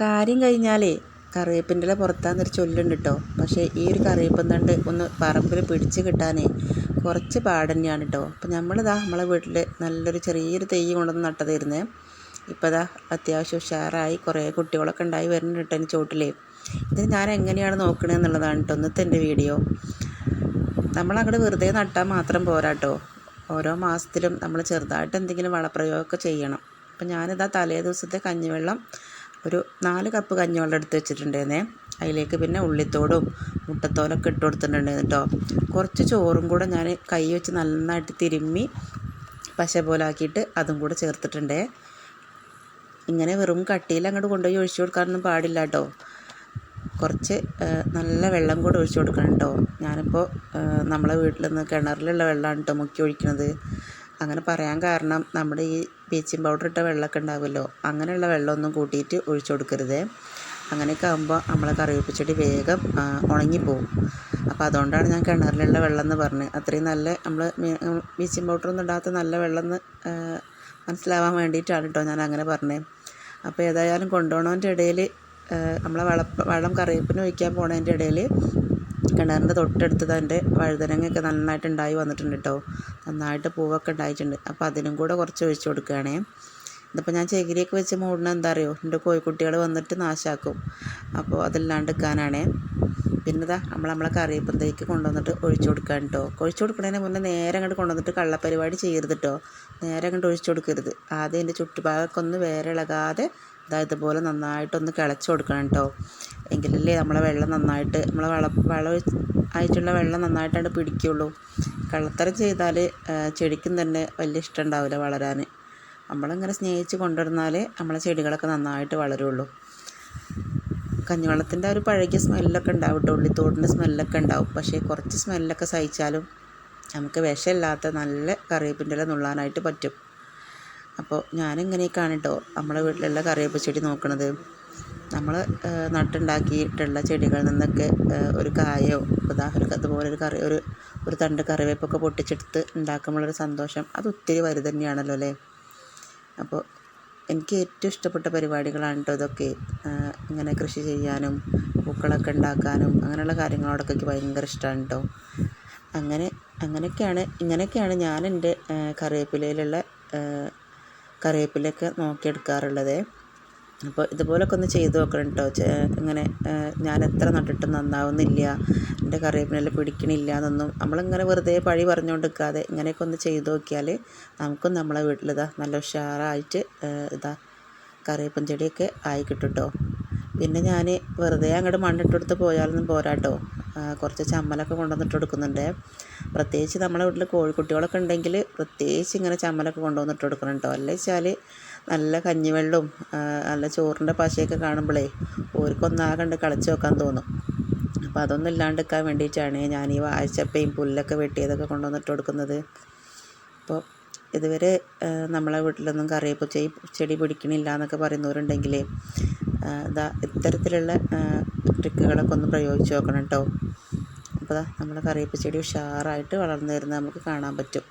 കാര്യം കഴിഞ്ഞാലേ കറിവേപ്പിന്റെ പുറത്താന്നൊരു ചൊല്ലുണ്ട് കേട്ടോ പക്ഷേ ഈ ഒരു കറിവേപ്പൻ തണ്ട് ഒന്ന് പറമ്പിൽ പിടിച്ച് കിട്ടാനേ കുറച്ച് പാട് തന്നെയാണ് കേട്ടോ അപ്പം നമ്മളിതാ നമ്മളെ വീട്ടിൽ നല്ലൊരു ചെറിയൊരു തെയ്യ് കൊണ്ടുവന്ന് നട്ടതായിരുന്നേ. ഇപ്പോൾ ഇതാ അത്യാവശ്യം ഉഷാറായി കുറേ കുട്ടികളൊക്കെ ഉണ്ടായി വരുന്നുണ്ട് കേട്ടോ എന്റെ ചോട്ടിലേ. ഇത് ഞാൻ എങ്ങനെയാണ് നോക്കണതെന്നുള്ളതാണ് കേട്ടോ ഇന്നത്തെ എന്റെ വീഡിയോ. നമ്മളങ്ങോട്ട് വെറുതെ നട്ടാൽ മാത്രം പോരാ കേട്ടോ ഓരോ മാസത്തിലും നമ്മൾ ചെറുതായിട്ട് എന്തെങ്കിലും വളപ്രയോഗമൊക്കെ ചെയ്യണം. അപ്പം ഞാനിതാ തലേ ദിവസത്തെ കഞ്ഞിവെള്ളം ഒരു നാല് കപ്പ് കഞ്ഞിവെള്ളം എടുത്ത് വെച്ചിട്ടുണ്ടായിരുന്നേ. അതിലേക്ക് പിന്നെ ഉള്ളിത്തോടും മുട്ടത്തോലൊക്കെ ഇട്ട് കൊടുത്തിട്ടുണ്ടായിരുന്നു കേട്ടോ. കുറച്ച് ചോറും കൂടെ ഞാൻ കൈ വെച്ച് നന്നായിട്ട് തിരുമ്മി പശ പോലെ ആക്കിയിട്ട് അതും കൂടെ ചേർത്തിട്ടുണ്ടേ. ഇങ്ങനെ വെറും കട്ടിയിൽ അങ്ങോട്ട് കൊണ്ടുപോയി ഒഴിച്ചു കൊടുക്കാനൊന്നും പാടില്ല കേട്ടോ. കുറച്ച് നല്ല വെള്ളം കൂടെ ഒഴിച്ചു കൊടുക്കണം കേട്ടോ. ഞാനിപ്പോൾ നമ്മളെ വീട്ടിൽ നിന്ന് കിണറിലുള്ള വെള്ളമാണ് കേട്ടോ മുക്കി ഒഴിക്കുന്നത് അങ്ങനെ പറയാൻ കാരണം നമ്മുടെ ഈ ബ്ലീച്ചിങ് പൗഡർ ഇട്ട വെള്ളമൊക്കെ ഉണ്ടാവുമല്ലോ. അങ്ങനെയുള്ള വെള്ളമൊന്നും കൂട്ടിയിട്ട് ഒഴിച്ചു കൊടുക്കരുത്. അങ്ങനെയൊക്കെ ആകുമ്പോൾ നമ്മളെ കറിവേപ്പിച്ചെടി വേഗം ഉണങ്ങിപ്പോവും. അപ്പോൾ അതുകൊണ്ടാണ് ഞാൻ കിണറിലുള്ള വെള്ളം എന്ന് പറഞ്ഞത്. അത്രയും നല്ല നമ്മൾ ബ്ലീച്ചിങ് പൗഡറൊന്നും ഇടാത്ത നല്ല വെള്ളം എന്ന് മനസ്സിലാവാൻ വേണ്ടിയിട്ടാണ് കേട്ടോ ഞാൻ അങ്ങനെ പറഞ്ഞത്. അപ്പോൾ ഏതായാലും കൊണ്ടുപോകണതിന്റെ ഇടയിൽ നമ്മളെ വള വളം കറിവേപ്പിന് ഒഴിക്കാൻ പോണതിന്റെ ഇടയിൽ കിണറിന്റെ തൊട്ടടുത്ത് തന്നെ വഴുതനങ്ങയൊക്കെ നന്നായിട്ട് ഉണ്ടായി വന്നിട്ടുണ്ട് കേട്ടോ നന്നായിട്ട് പൂവൊക്കെ ഉണ്ടായിട്ടുണ്ട്. അപ്പോൾ അതിനും കൂടെ കുറച്ച് ഒഴിച്ചു കൊടുക്കുകയാണേ. ഇതിപ്പോൾ ഞാൻ ചകിരിയൊക്കെ വെച്ച് മൂടണ എന്താ അറിയോ? എന്റെ കോഴിക്കുട്ടികൾ വന്നിട്ട് നാശാക്കും. അപ്പോൾ അതില്ലാണ്ട് നിൽക്കാനാണേ. പിന്നെ ഇതാ നമ്മൾ നമ്മളെ കറിയപ്പുറത്തേക്ക് കൊണ്ടുവന്നിട്ട് ഒഴിച്ചു കൊടുക്കാൻ കേട്ടോ ഒഴിച്ചു കൊടുക്കുന്നതിന് മുന്നേ നേരെ അങ്ങോട്ട് കൊണ്ടുവന്നിട്ട് കള്ളപ്പരിപാടി ചെയ്യരുത് കേട്ടോ നേരെ അങ്ങോട്ട് ഒഴിച്ചു കൊടുക്കരുത്. ആദ്യം എന്റെ ചുറ്റുഭാഗമൊക്കെ ഒന്ന് വേറെ ഇളകാതെ ഇതാ ഇതുപോലെ നന്നായിട്ടൊന്ന് കിളച്ച് കൊടുക്കണം കേട്ടോ എങ്കിലല്ലേ നമ്മളെ വെള്ളം നന്നായിട്ട് നമ്മളെ വള വളം ആയിട്ടുള്ള വെള്ളം നന്നായിട്ടാണ് പിടിക്കുകയുള്ളു കള്ളത്തരം ചെയ്താൽ ചെടിക്കും തന്നെ വലിയ ഇഷ്ടം ഉണ്ടാവില്ല വളരാൻ നമ്മളിങ്ങനെ സ്നേഹിച്ച് കൊണ്ടുവന്നാൽ നമ്മളെ ചെടികളൊക്കെ നന്നായിട്ട് വളരുള്ളൂ. കഞ്ഞിവെള്ളത്തിന്റെ ഒരു പഴകിയ സ്മെല്ലൊക്കെ ഉണ്ടാവും കേട്ടോ ഉള്ളിത്തോടിന്റെ സ്മെല്ലൊക്കെ ഉണ്ടാവും. പക്ഷേ കുറച്ച് സ്മെല്ലൊക്കെ സഹിച്ചാലും നമുക്ക് വിഷമില്ലാത്ത നല്ല കറിവേപ്പിന്റെ ഇല നുള്ളാനായിട്ട് പറ്റും. അപ്പോൾ ഞാനിങ്ങനെയൊക്കെയാണ് കേട്ടോ നമ്മളെ വീട്ടിലുള്ള കറിവേപ്പ് ചെടി നോക്കണത്. നമ്മൾ നട്ടുണ്ടാക്കിയിട്ടുള്ള ചെടികളിൽ നിന്നൊക്കെ ഒരു കായോ ഉദാഹരണം അതുപോലെ ഒരു കറി ഒരു ഒരു തണ്ട് കറിവേപ്പൊക്കെ പൊട്ടിച്ചെടുത്ത് ഉണ്ടാക്കുമ്പോഴൊരു സന്തോഷം. അത് ഒത്തിരി വലുത് തന്നെയാണല്ലോ അല്ലേ? അപ്പോൾ എനിക്ക് ഏറ്റവും ഇഷ്ടപ്പെട്ട പരിപാടികളാണ് കേട്ടോ ഇതൊക്കെ. ഇങ്ങനെ കൃഷി ചെയ്യാനും പൂക്കളൊക്കെ ഉണ്ടാക്കാനും അങ്ങനെയുള്ള കാര്യങ്ങളോടൊക്കെ എനിക്ക് ഭയങ്കര ഇഷ്ടമാണ് കേട്ടോ അങ്ങനെ അങ്ങനെയൊക്കെയാണ് ഇങ്ങനെയൊക്കെയാണ് ഞാൻ എന്റെ കറിവേപ്പിലയിലുള്ള കറിവേപ്പിലയൊക്കെ നോക്കിയെടുക്കാറുള്ളത്. അപ്പോൾ ഇതുപോലൊക്കെ ഒന്ന് ചെയ്ത് നോക്കണം കേട്ടോ ഇങ്ങനെ ഞാൻ എത്ര നട്ടിട്ടും നന്നാവുന്നില്ല. എന്റെ കറിവേപ്പിനെല്ലാം പിടിക്കണില്ല എന്നൊന്നും നമ്മളിങ്ങനെ വെറുതെ പഴി പറഞ്ഞുകൊണ്ട് നിൽക്കാതെ ഇങ്ങനെയൊക്കെ ഒന്ന് ചെയ്ത് നോക്കിയാൽ നമുക്കും നമ്മളെ വീട്ടിലിതാ നല്ല ഉഷാറായിട്ട് ഇതാ കറിവേപ്പൻ ചെടിയൊക്കെ ആയി കിട്ടും കേട്ടോ പിന്നെ ഞാൻ വെറുതെ അങ്ങോട്ട് മണ്ണിട്ടെടുത്ത് പോയാലൊന്നും പോരാട്ടോ കുറച്ച് ചമ്മലൊക്കെ കൊണ്ടുവന്നിട്ട് കൊടുക്കുന്നുണ്ട്. പ്രത്യേകിച്ച് നമ്മളെ വീട്ടിൽ കോഴിക്കുട്ടികളൊക്കെ ഉണ്ടെങ്കിൽ പ്രത്യേകിച്ച് ഇങ്ങനെ ചമ്മലൊക്കെ കൊണ്ടുവന്നിട്ട് കൊടുക്കണം കേട്ടോ അല്ലെ വെച്ചാൽ നല്ല കഞ്ഞിവെള്ളവും നല്ല ചോറിന്റെ പശയൊക്കെ കാണുമ്പോഴേ ഓർക്കൊന്നാകണ്ട് കളിച്ച് നോക്കാൻ തോന്നും. അപ്പോൾ അതൊന്നും ഇല്ലാണ്ടിരിക്കാൻ വേണ്ടിയിട്ടാണ് ഞാൻ ഈ വാഴച്ചപ്പയും പുല്ലൊക്കെ വെട്ടിയതൊക്കെ കൊണ്ടുവന്നിട്ട് കൊടുക്കുന്നത്. അപ്പോൾ ഇതുവരെ നമ്മളെ വീട്ടിലൊന്നും കറിവേപ്പ് ചെടി പിടിക്കണില്ല എന്നൊക്കെ പറയുന്നവരുണ്ടെങ്കിൽ ഇതാ ഇത്തരത്തിലുള്ള ട്രിക്കുകളൊക്കെ ഒന്ന് പ്രയോഗിച്ച് നോക്കണം കേട്ടോ അപ്പോൾ നമ്മുടെ കറിവേപ്പ് ചെടി ഉഷാറായിട്ട് വളർന്നു വരുന്നത് നമുക്ക് കാണാൻ പറ്റും.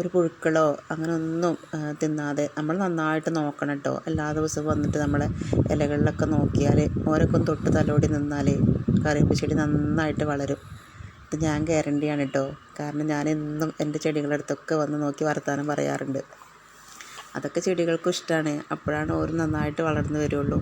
ഒരു പുഴുക്കളോ അങ്ങനെ ഒന്നും തിന്നാതെ നമ്മൾ നന്നായിട്ട് നോക്കണം കേട്ടോ എല്ലാ ദിവസവും വന്നിട്ട് നമ്മളെ ഇലകളിലൊക്കെ നോക്കിയാൽ ഓരൊക്കെ ഒന്ന് തൊട്ട് തലോടി നിന്നാൽ കറിവേപ്പ് ചെടി നന്നായിട്ട് വളരും. ഇത് ഞാൻ ഗ്യാരണ്ടിയാണ് കേട്ടോ കാരണം ഞാൻ എന്നും എന്റെ ചെടികളുടെ അടുത്തൊക്കെ വന്ന് നോക്കി വർത്താനം പറയാറുണ്ട്. അതൊക്കെ ചെടികൾക്കും ഇഷ്ടമാണ് അപ്പോഴാണ് ഓരോ നന്നായിട്ട് വളർന്നു വരുള്ളൂ.